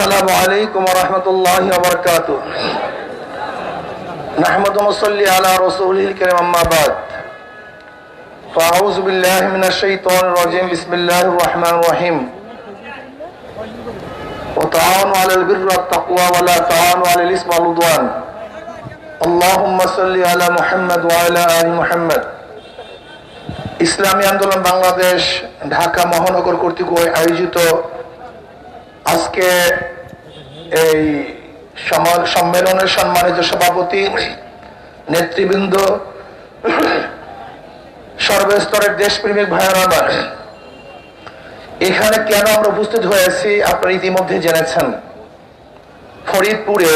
السلام عليكم ورحمة الله وبركاته نحمد ونصلي على رسوله الكريم أما بعد فأعوذ بالله من الشيطان الرجيم بسم الله الرحمن الرحيم وتعاونوا على البر والتقوى ولا تعاونوا على الإثم والعدوان اللهم صل على محمد وعلى آل محمد ইসলামী আন্দোলন বাংলাদেশ ঢাকা মহানগর কর্তৃক আয়োজিত আজকে এই সম্মেলনের সম্মানিত সভাপতি নেতৃবৃন্দ সর্বস্তরের দেশপ্রেমিক ভাইয়েরা এখানে কেন আমরা উপস্থিত হয়েছি আপনারা ইতিমধ্যে জেনেছেন। ফরিদপুরে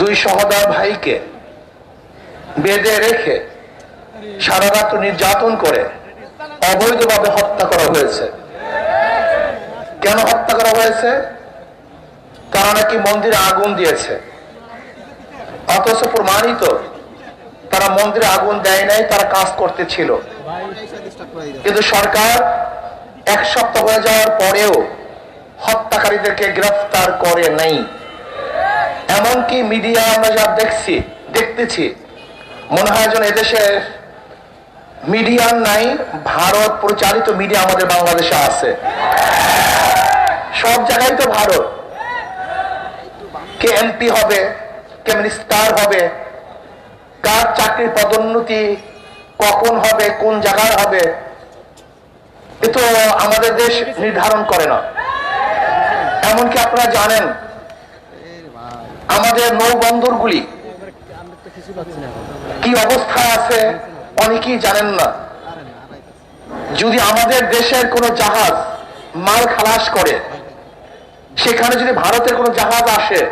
দুই সহদা ভাইকে বেঁধে রেখে সারা রাত্র নির্যাতন করে অবৈধভাবে হত্যা করা হয়েছে। কেন হত্যা করা হয়েছে? তারা নাকি মন্দিরে আগুন দিয়েছে? অথচ প্রমাণিত, তারা মন্দিরে আগুন দেয় নাই, তারা কাজ করতে ছিল। কিন্তু সরকার এক সপ্তাহ হয়ে যাওয়ার পরেও হত্যাকারীদেরকে গ্রেফতার করে নাই। এমনকি মিডিয়া আমরা যা দেখছি, দেখতেছি, মনে হয় যেন এদেশে মিডিয়ার নাই, ভারত পরিচালিত মিডিয়া আমাদের বাংলাদেশে আছে। সব জায়গায় তো ভারত। কে এমপি হবে, কে মিনিস্টার হবে, কার চাকরির পদোন্নতি কখন হবে, কোন জায়গায় হবে, এ তো আমাদের দেশ নির্ধারণ করে না। এমনকি আপনারা জানেন, আমাদের নৌবন্দরগুলি কি অবস্থা আছে অনেকেই জানেন না। যদি আমাদের দেশের কোনো জাহাজ মাল খালাস করে সেখানে যদি ভারতের কোনো জাহাজ আসে,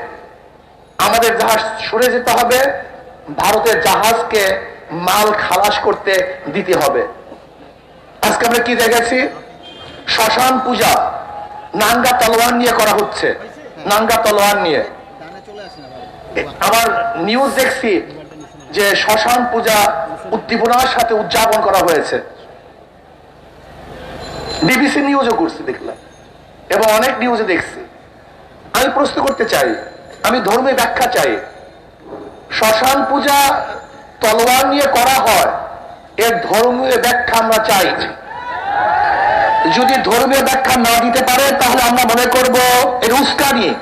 আমাদের জাহাজ সরে যেতে হবে, ভারতের জাহাজকে মাল খালাস করতে দিতে হবে। আজকে আমরা কি দেখেছি শ্মশান পূজা, নাঙ্গা তলোয়ার নিয়ে করা হচ্ছে। নাঙ্গা তলোয়ার নিয়ে। আবার নিউজ দেখছি যে শ্মশান পূজা উদ্দীপনার সাথে উদযাপন করা হয়েছে। বিবিসি নিউজও করছি, দেখলাম। এবং অনেক নিউজে দেখছি। আমি প্রশ্ন করতে চাই, আমি ধর্মীয় ব্যাখ্যা চাই। শ্মশান পূজা তলোয়ার নিয়ে করা হয়, এর ধর্মীয় ব্যাখ্যা আমরা চাই। যদি ধর্মীয় ব্যাখ্যা না দিতে পারে, তাহলে আমরা মনে করব এর উস্কানি।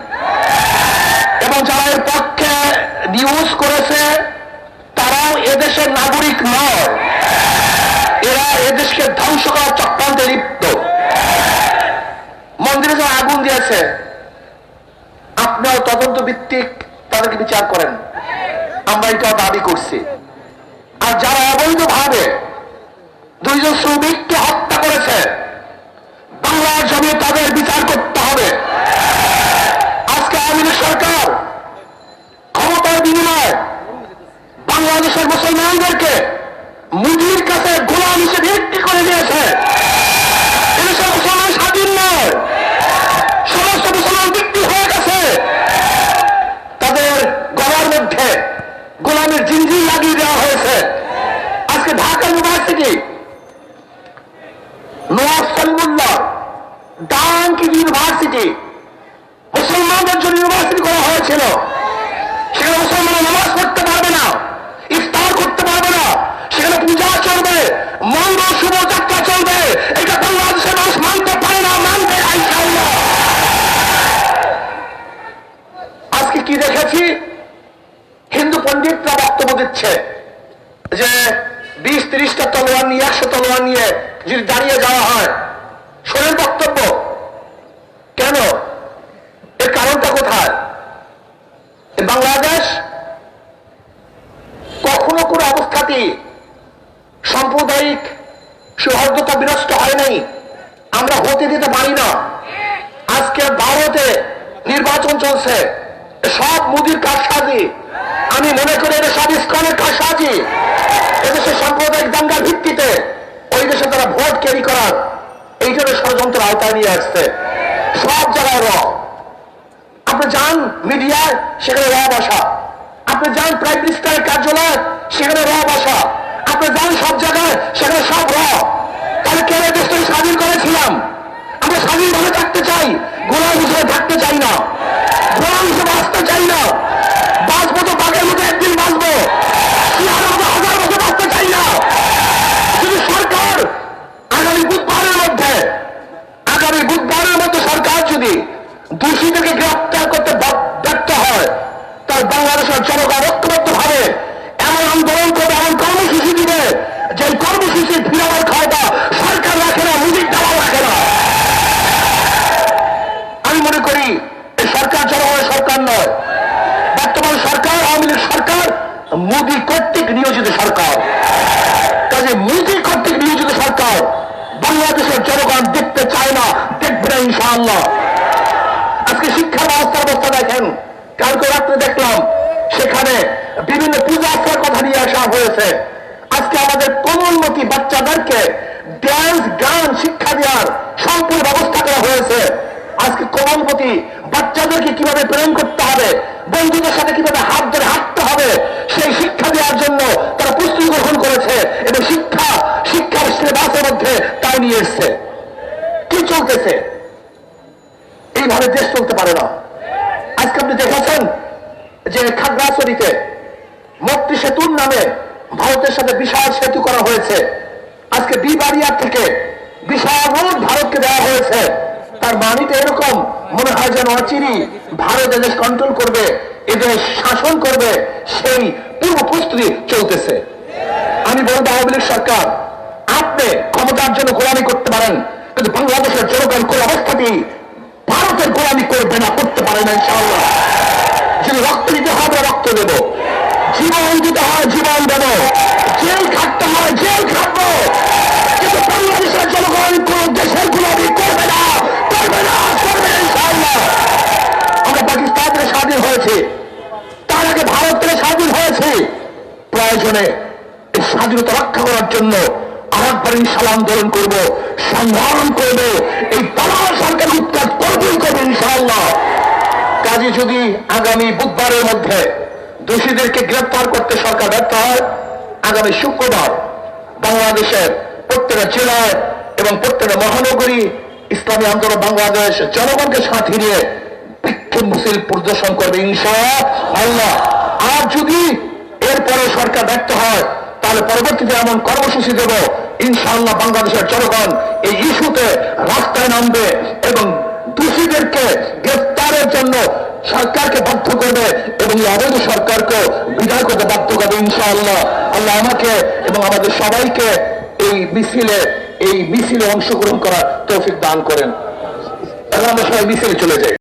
এবং যারা এর পক্ষে নিউজ করেছে, তারাও এদেশের নাগরিক নয়। এরা এদেশকে ধ্বংস করার চক্রান্তে লিপ্ত। মন্দিরে যারা আগুন দিয়েছে আপনার তদন্ত ভিত্তিক তাদেরকে বিচার করেন। আমরা এটা দাবি করছি। আর যারা অবৈধভাবে দুইজন শ্রমিককে হত্যা করেছে বাংলার জমি তাদের বিচার করতে হবে। আজকে আওয়ামী সরকার ক্ষমতার বিনিময়ে বাংলাদেশের মুসলমানদেরকে মুদির কাছে গোলাম হিসেবে বিক্রি করে দিয়েছে এদেশের মুসলমান স্বাধীন নয় সমস্ত মুসলমান বিক্রি হয়ে গেছে তাদের গলার মধ্যে গোলামের জিঞ্জির লাগিয়ে দেওয়া হয়েছে আজকে ঢাকা ইউনিভার্সিটি নওয়াজ সলিমুল্লাহ ডাঙ্ক ইউনিভার্সিটি, মুসলমানদের জন্য ইউনিভার্সিটি করা হয়েছিল। সেখানে মুসলমানরা নামাজ পড়তে পারবে না, ইফতার করতে পারবে না। সেখানে পূজা চলবে, মঙ্গল শুভ যাত্রা চলবে এটা বাংলাদেশের মানুষ মানতে পারে না মানবে না, ইনশাআল্লাহ। আজকে কি দেখেছি হিন্দু পণ্ডিতরা বক্তব্য দিচ্ছে যে বিশ তিরিশটা তলোয়ার নিয়ে, একশো তলোয়ার নিয়ে যদি দাঁড়িয়ে যাওয়া হয়, শোনেন বক্তব্য। কেন? এর কারণটা কোথায়? বাংলাদেশ কখনো কোনো অবস্থাতেই সাম্প্রদায়িক সৌহার্দ্যতা বিনষ্ট হয় নাই। আমরা হতে দিতে পারি না। আজকে ভারতে নির্বাচন চলছে। সব মুদির কারসাজি আমি মনে করি এটা সব ইস্কনের কারসাজি। এদেশে সাম্প্রদায়িক দাঙ্গার ভিত্তিতে ওই দেশে তারা ভোট ক্যারি করার এইটার ষড়যন্ত্র আওতায় নিয়ে আসছে। সব জায়গায় র। আপনি যান মিডিয়ায়, সেখানে র ভাষা। আপনি যান প্রাইম মিনিস্টারের কার্যালয়, সেখানে র ভাষা। আপনি যান সব জায়গায়, সেখানে সব র। জনগণ দেখতে চায় না, দেখবে না ইনশাআল্লাহ। আজকে শিক্ষা ব্যবস্থার অবস্থা দেখেন, কালকে রাত্রে দেখলাম, সেখানে বিভিন্ন পূজা আস্থার কথা নিয়ে আসা হয়েছে। আজকে আমাদের কোমলমতি বাচ্চাদেরকে ড্যান্স গান, শিক্ষা দেওয়ার সম্পূর্ণ ব্যবস্থা করা হয়েছে। আজকে কোমলমতি বাচ্চাদেরকে কীভাবে প্রেম করতে হবে, বন্ধুদের সাথে কীভাবে হাত ধরে হাঁটতে হবে, সেই শিক্ষা দেওয়ার জন্য তারা প্রস্তুতি গ্রহণ করেছে। এবং শিক্ষা, শিক্ষার সিলেবাসের মধ্যে তাই নিয়ে এসছে। চলতেছে। এইভাবে দেশ চলতে পারে না। আজকে আপনি দেখেছেন যে খাগড়াছড়িতে মৈত্রী সেতুর নামে ভারতের সাথে বিশাল সেতু করা হয়েছে। আজকে বিবাড়িয়ার থেকে বিশাল রোড ভারতকে দেওয়া হয়েছে। তার মানিতে এরকম, মনে হয় যেন অচিরি ভারত এদেশ কন্ট্রোল করবে, এদেশ শাসন করবে, সেই পূর্ব প্রস্তুতি চলতেছে। আমি বলব আওয়ামী লীগ সরকার, আপনি ক্ষমতার জন্য গোলামি করতে পারেন। কিন্তু বাংলাদেশের জনগণ কোন অবস্থাতেই ভারতের গোলামি করবে না করতে পারে না, ইনশাআল্লাহ। যদি রক্ত দিতে হবে রক্ত দেব। জীবন দিতে হয়, জীবন দেব। জেল খাটতে হয়, জেল খাটবো। কিন্তু বাংলাদেশের জনগণ কোন দেশের গোলামি করবে না করবে না করবে না, ইনশাআল্লাহ। আমরা পাকিস্তান থেকে স্বাধীন হয়েছে। তার আগে ভারত থেকে স্বাধীন হয়েছে। প্রয়োজনে স্বাধীনতা রক্ষা করার জন্য আরেকবার ইনশাল আন্দোলন করব, সংগ্রাম করব, এই দালাল সরকার উৎখাত করবেই করবে ইনশাআল্লাহ। কাজে যদি আগামী বুধবারের মধ্যে দোষীদেরকে গ্রেপ্তার করতে সরকার ব্যর্থ হয়, আগামী শুক্রবার বাংলাদেশের প্রত্যেকটা জেলায় এবং প্রত্যেকটা মহানগরী ইসলামী আন্দোলন বাংলাদেশ জনগণকে সাথে নিয়ে বিক্ষোভ মিছিল প্রদর্শন করবে ইনশা আল্লাহ আর যদি এরপরে সরকার ব্যর্থ হয়, তাহলে পরবর্তীতে এমন কর্মসূচি দেব ইনশাআল্লাহ বাংলাদেশের জনগণ এই ইস্যুতে রাস্তায় নামবে এবং দোষীদেরকে গ্রেফতারের জন্য সরকারকে বাধ্য করবে এবং এই অবৈধ সরকারকে বিদায় করতে বাধ্য করবে ইনশাআল্লাহ। আল্লাহ আমাকে এবং আমাদের সবাইকে এই মিছিলে এই মিছিলে অংশগ্রহণ করার তৌফিক দান করেন। এখন আমরা সবাই মিছিলে চলে যাই।